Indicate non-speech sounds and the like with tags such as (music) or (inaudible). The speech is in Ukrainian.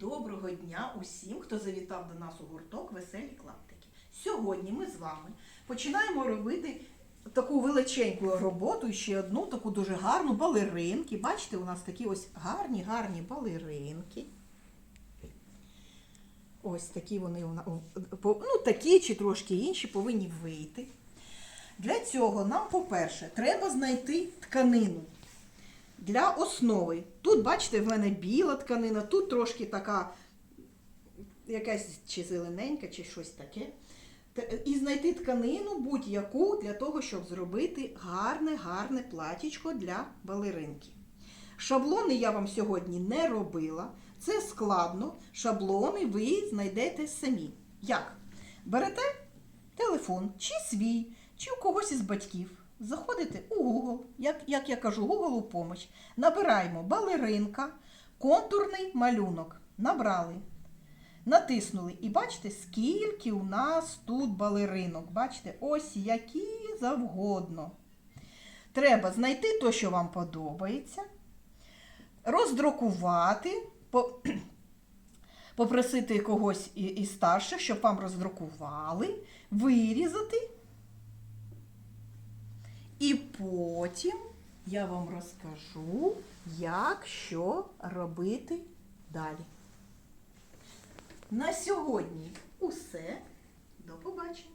Доброго дня усім, хто завітав до нас у гурток Веселі клаптики. Сьогодні ми з вами починаємо робити таку величеньку роботу, ще одну таку дуже гарну балеринки. Бачите, у нас такі ось гарні, гарні балеринки. Ось такі вони ну, такі чи трошки інші повинні вийти. Для цього нам, по-перше, треба знайти тканину для основи. Тут, бачите, в мене біла тканина, тут трошки така якась чи зелененька, чи щось таке. І знайти тканину будь-яку для того, щоб зробити гарне, гарне платічко для балеринки. Шаблони я вам сьогодні не робила. Це складно. Шаблони ви знайдете самі. Як? Берете телефон, чи свій, чи у когось із батьків. Заходите у Google, як, як я кажу, Google у помощь. Набираємо балеринка, контурний малюнок. Набрали. Натиснули. І бачите, скільки у нас тут балеринок. Бачите, ось які завгодно. Треба знайти те, що вам подобається, роздрукувати, (clears throat) попросити когось із старших, щоб вам роздрукували, вирізати. І потім я вам розкажу, як що робити далі. На сьогодні усе. До побачення.